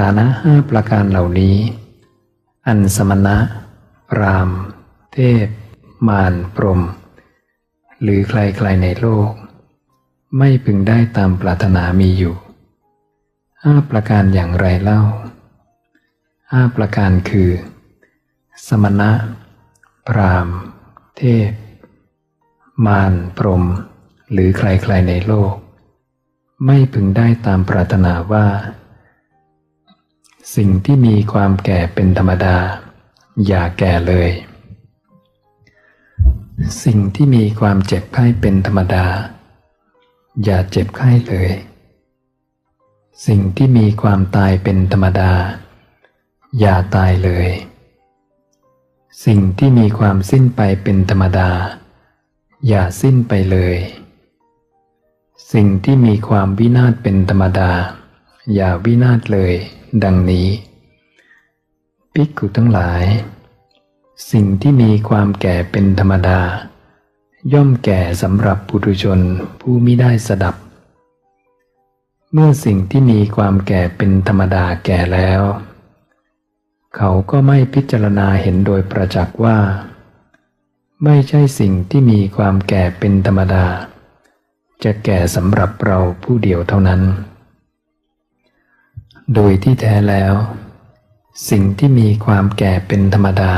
ฐานะห้าประการเหล่านี้ อันสมณะ พราม เทพ มาร พรหม หรือใครๆในโลก ไม่พึงได้ตามปรารถนามีอยู่ห้าประการอย่างไรเล่าห้าประการคือ สมณะ พราม เทพ มาร พรหม หรือใครๆในโลก ไม่พึงได้ตามปรารถนาว่า สิ่งที่มีความแก่เป็นธรรมดา อย่าแก่เลย สิ่งที่มีความเจ็บไข้เป็นธรรมดา อย่าเจ็บไข้เลย สิ่งที่มีความตายเป็นธรรมดา อย่าตายเลย สิ่งที่มีความสิ้นไปเป็นธรรมดา อย่าสิ้นไปเลย สิ่งที่มีความวินาศเป็นธรรมดา อย่าวินาศเลย ดังนี้ภิกขุทั้งหลาย สิ่งที่มีความแก่เป็นธรรมดา ย่อมแก่สำหรับปุถุชนผู้มิได้สดับ เมื่อสิ่งที่มีความแก่เป็นธรรมดาแก่แล้ว เขาก็ไม่พิจารณาเห็นโดยประจักษ์ว่า ไม่ใช่สิ่งที่มีความแก่เป็นธรรมดา จะแก่สำหรับเราผู้เดียวเท่านั้น โดยที่แท้แล้ว สิ่งที่มีความแก่เป็นธรรมดา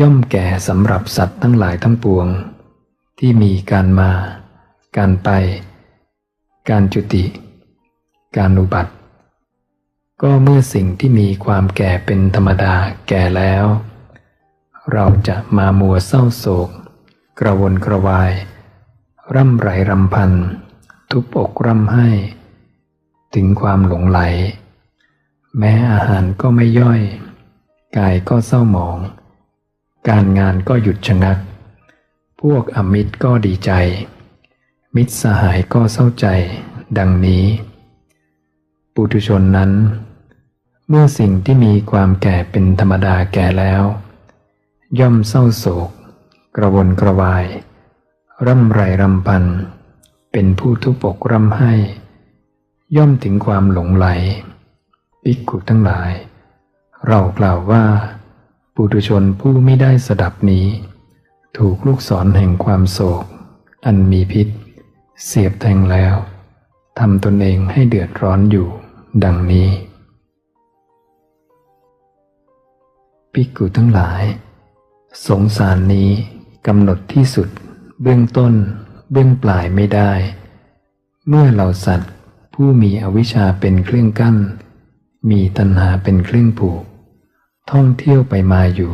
ย่อมแก่สำหรับสัตว์ทั้งหลายทั้งปวง ที่มีการมา การไป การจุติ การอุบัติ ก็เมื่อสิ่งที่มีความแก่เป็นธรรมดาแก่แล้ว เราจะมามัวเศร้าโศก กระวนกระวาย ร่ำไรรำพัน ทุบอกร่ำไห้ ถึงความหลงไหล แม้อาหารก็ไม่ย่อย กายก็เศร้าหมอง การงานก็หยุดชะงัก พวกอมิตรก็ดีใจ มิตรสหายก็เศร้าใจ ดังนี้ ปุถุชนนั้น เมื่อสิ่งที่มีความแก่เป็นธรรมดาแก่แล้ว ย่อมเศร้าโศก กระวนกระวาย ร่ำไรรำพัน เป็นผู้ทุบอกร่ำไห้ ย่อมถึงความหลงไหลภิกขุทั้งหลาย เรากล่าวว่า ปุถุชนผู้ไม่ได้สดับนี้ ถูกลูกศรแห่งความโศก อันมีพิษ เสียบแทงแล้วทำตนเองให้เดือดร้อนอยู่ ดังนี้ภิกขุทั้งหลาย สงสารนี้กำหนดที่สุด เบื้องต้น เบื้องปลายไม่ได้ เมื่อเราสัตว์ ผู้มีอวิชชาเป็นเครื่องกั้น มีตัณหาเป็นเครื่องผูก ท่องเที่ยวไปมาอยู่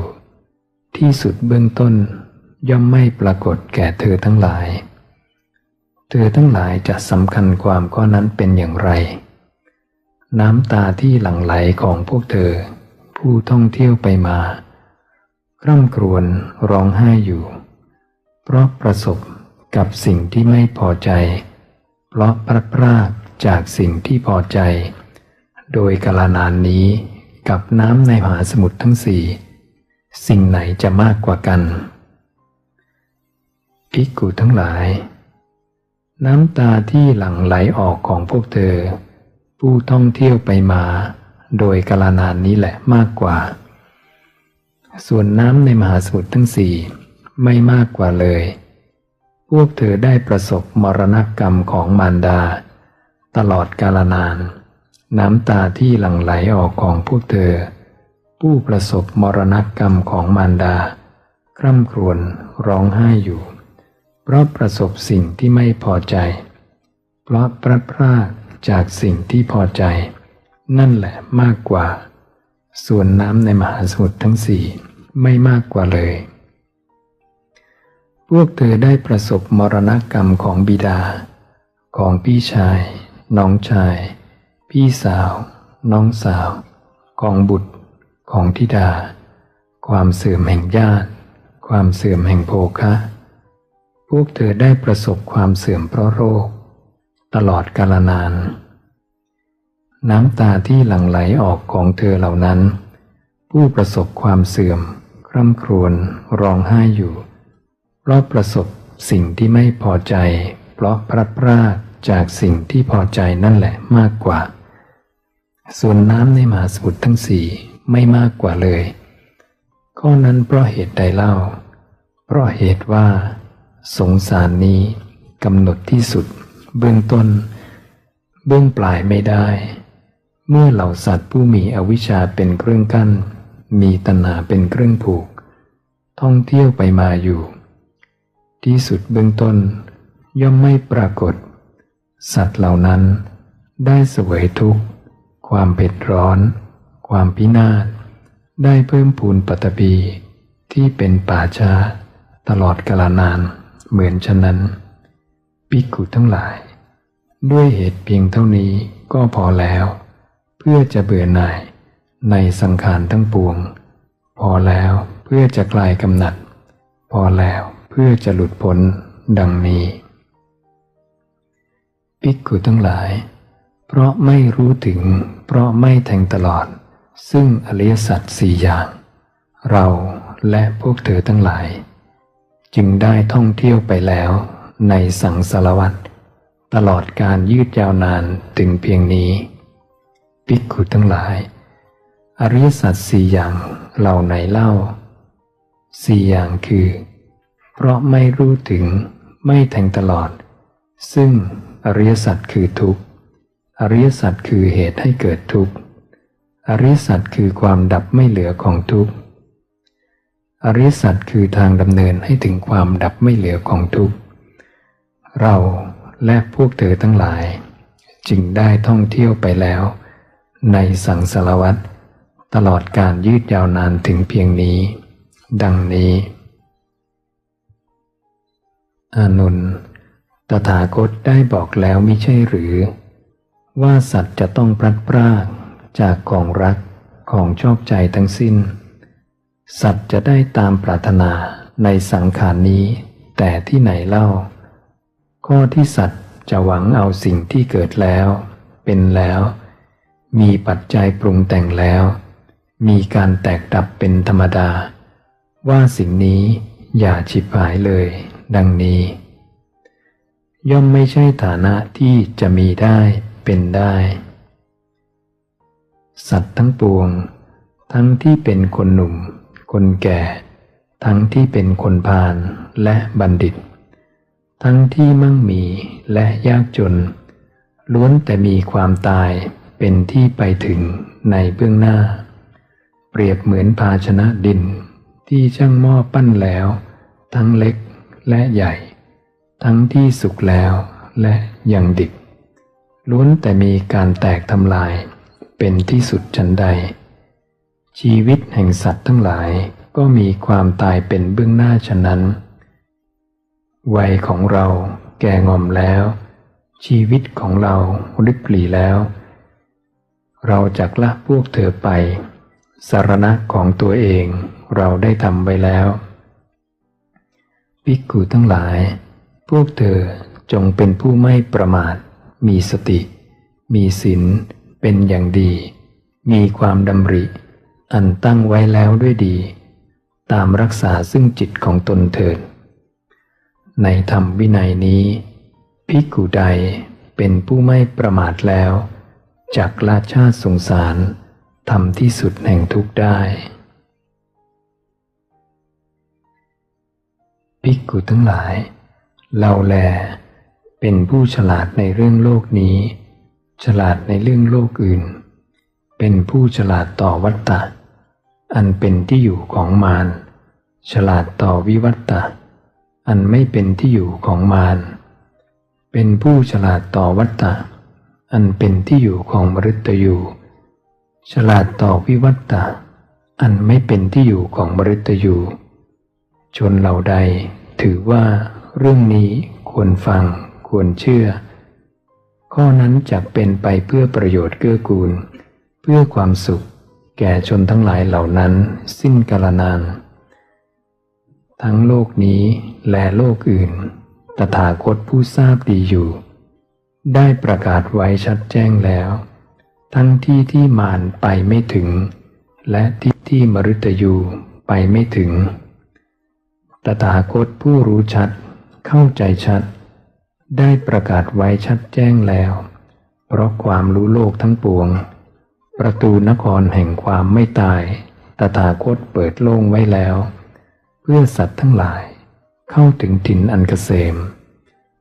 ที่สุดเบื้องต้นย่อมไม่ปรากฏแก่เธอทั้งหลาย เธอทั้งหลายจะสำคัญความข้อนั้นเป็นอย่างไร น้ำตาที่หลั่งไหลของพวกเธอ ผู้ท่องเที่ยวไปมา ร่ำครวญร้องไห้อยู่ เพราะประสบกับสิ่งที่ไม่พอใจ เพราะพลัดพราก จากสิ่งที่พอใจ โดยกาลนานนี้กับน้ำในมหาสมุทรทั้งสี่สิ่งไหนจะมากกว่ากันภิกขุทั้งหลาย น้ำตาที่หลั่งไหลออกของพวกเธอ ผู้ท่องเที่ยวไปมา โดยกาลนานนี้แหละมากกว่า ส่วนน้ำในมหาสมุทรทั้งสี่ไม่มากกว่าเลย พวกเธอได้ประสบมรณกรรมของมารดา ตลอดกาลนาน น้ำตาที่หลั่งไหลออกของพวกเธอ ผู้ประสบมรณกรรมของมารดา คร่ำครวญร้องไห้อยู่ เพราะประสบสิ่งที่ไม่พอใจ เพราะพลัดพรากจากสิ่งที่พอใจ นั่นแหละมากกว่า ส่วนน้ำในมหาสมุทรทั้งสี่ไม่มากกว่าเลย พวกเธอได้ประสบมรณกรรมของบิดา ของพี่ชาย น้องชาย พี่สาว น้องสาว ของบุตร ของธิดา ความเสื่อมแห่งญาติ ความเสื่อมแห่งโภคะ พวกเธอได้ประสบความเสื่อมเพราะโรค ตลอดกาลนาน น้ำตาที่หลั่งไหลออกของเธอเหล่านั้น ผู้ประสบความเสื่อม คร่ำครวญร้องไห้อยู่เพราะประสบสิ่งที่ไม่พอใจ เพราะพลัดพราก จากสิ่งที่พอใจนั่นแหละมากกว่า ส่วนน้ำในมหาสมุทรทั้งสี่ไม่มากกว่าเลย ข้อนั้นเพราะเหตุใดเล่า เพราะเหตุว่า สงสารนี้กำหนดที่สุด เบื้องต้น เบื้องปลายไม่ได้ เมื่อเหล่าสัตว์ผู้มีอวิชชาเป็นเครื่องกั้น มีตัณหาเป็นเครื่องผูก ท่องเที่ยวไปมาอยู่ ที่สุดเบื้องต้นย่อมไม่ปรากฏ สัตว์เหล่านั้นได้เสวยทุกข์ ความเผ็ดร้อน ความพินาศ ได้เพิ่มพูนปัตตภีที่เป็นป่าช้าตลอดกาลนานเหมือนฉะนั้นปิกขุทั้งหลาย ด้วยเหตุเพียงเท่านี้ก็พอแล้ว เพื่อจะเบื่อหน่ายในสังขารทั้งปวง พอแล้วเพื่อจะคลายกำหนัด พอแล้วเพื่อจะหลุดพ้นดังนี้ ปิกขุทั้งหลาย เพราะไม่รู้ถึง เพราะไม่แทงตลอด ซึ่งอริยสัจสี่อย่าง เราและพวกเธอทั้งหลาย จึงได้ท่องเที่ยวไปแล้ว ในสังสารวัตรตลอดการยืดยาวนานถึงเพียงนี้ปิกขุทั้งหลาย อริยสัจสี่อย่างเหล่าไหนเล่าสี่อย่างคือ เพราะไม่รู้ถึงไม่แทงตลอด ซึ่ง อริยสัจคือทุกข์ อริยสัจคือเหตุให้เกิดทุกข์ อริยสัจคือความดับไม่เหลือของทุกข์ อริยสัจคือทางดำเนินให้ถึงความดับไม่เหลือของทุกข์ เราและพวกเธอทั้งหลาย จึงได้ท่องเที่ยวไปแล้ว ในสังสารวัตรตลอดการยืดยาวนานถึงเพียงนี้ ดังนี้ อานุน ตถาคตได้บอกแล้วไมิใช่หรือ ว่าสัตว์จะต้องพลัดพรากจากของรักของชอบใจทั้งสิ้น สัตว์จะได้ตามปรารถนาในสังขารนี้ แต่ที่ไหนเล่า ข้อที่สัตว์จะหวังเอาสิ่งที่เกิดแล้ว เป็นแล้ว มีปัจจัยปรุงแต่งแล้ว มีการแตกดับเป็นธรรมดา ว่าสิ่งนี้อย่าฉิบหายเลย ดังนี้ ย่อมไม่ใช่ฐานะที่จะมีได้เป็นได้ สัตว์ทั้งปวง ทั้งที่เป็นคนหนุ่ม คนแก่ ทั้งที่เป็นคนพาลและบัณฑิต ทั้งที่มั่งมีและยากจน ล้วนแต่มีความตายเป็นที่ไปถึงในเบื้องหน้า เปรียบเหมือนภาชนะดินที่ช่างหม้อปั้นแล้ว ทั้งเล็กและใหญ่ ทั้งที่สุกแล้วและยังดิบ ล้วนแต่มีการแตกทำลายเป็นที่สุดฉันใด ชีวิตแห่งสัตว์ทั้งหลายก็มีความตายเป็นเบื้องหน้าฉะนั้น วัยของเราแก่งอมแล้ว ชีวิตของเราริบหลีแล้ว เราจักละพวกเธอไป สารณะของตัวเองเราได้ทำไว้แล้วภิกขุทั้งหลาย วกเธอจงเป็นผู้ไม่ประมาท มีสติ มีศีลเป็นอย่างดี มีความดำริ อันตั้งไว้แล้วด้วยดี ตามรักษาซึ่งจิตของตนเถิด ในธรรมวินัยนี้ภิกขุใดเป็นผู้ไม่ประมาทแล้วจากลาชาติสงสารทำที่สุดแห่งทุกได้ ภิกขุทั้งหลาย เราแล เป็นผู้ฉลาดในเรื่องโลกนี้ ฉลาดในเรื่องโลกอื่น เป็นผู้ฉลาดต่อวัตตะ อันเป็นที่อยู่ของมาร ฉลาดต่อวิวัตตะ อันไม่เป็นที่อยู่ของมาร เป็นผู้ฉลาดต่อวัตตะ อันเป็นที่อยู่ของมฤตยูฉลาดต่อวิวัตตะ อันไม่เป็นที่อยู่ของมฤตยูชนเหล่าใดถือว่า เรื่องนี้ควรฟัง ควรเชื่อ ข้อนั้นจะเป็นไปเพื่อประโยชน์เกื้อกูล เพื่อความสุข แก่ชนทั้งหลายเหล่านั้น สิ้นกาลนาน ทั้งโลกนี้และโลกอื่น ตถาคตผู้ทราบดีอยู่ ได้ประกาศไว้ชัดแจ้งแล้ว ทั้งที่ที่มารไปไม่ถึง และที่ที่มฤตยูไปไม่ถึง ตถาคตผู้รู้ชัด เข้าใจชัด ได้ประกาศไว้ชัดแจ้งแล้ว เพราะความรู้โลกทั้งปวง ประตูนครแห่งความไม่ตาย ตถาคตเปิดโล่งไว้แล้ว เพื่อสัตว์ทั้งหลาย เข้าถึงถิ่นอันเกษม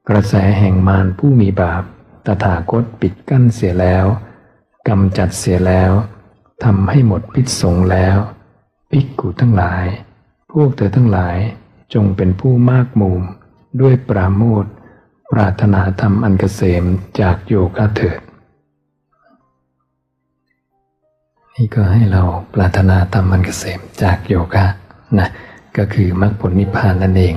กระแสแห่งมารผู้มีบาป ตถาคตปิดกั้นเสียแล้วกำจัดเสียแล้วทำให้หมดพิษสงแล้วภิกขุทั้งหลาย พวกเธอทั้งหลายจงเป็นผู้มากมุม ด้วยปราโมทปรารถนาธรรมอันเกษมจากโยคะเถิด นี่ก็ให้เราปรารถนาธรรมอันเกษมจากโยคะนะก็คือมรรคผลนิพพานนั่นเอง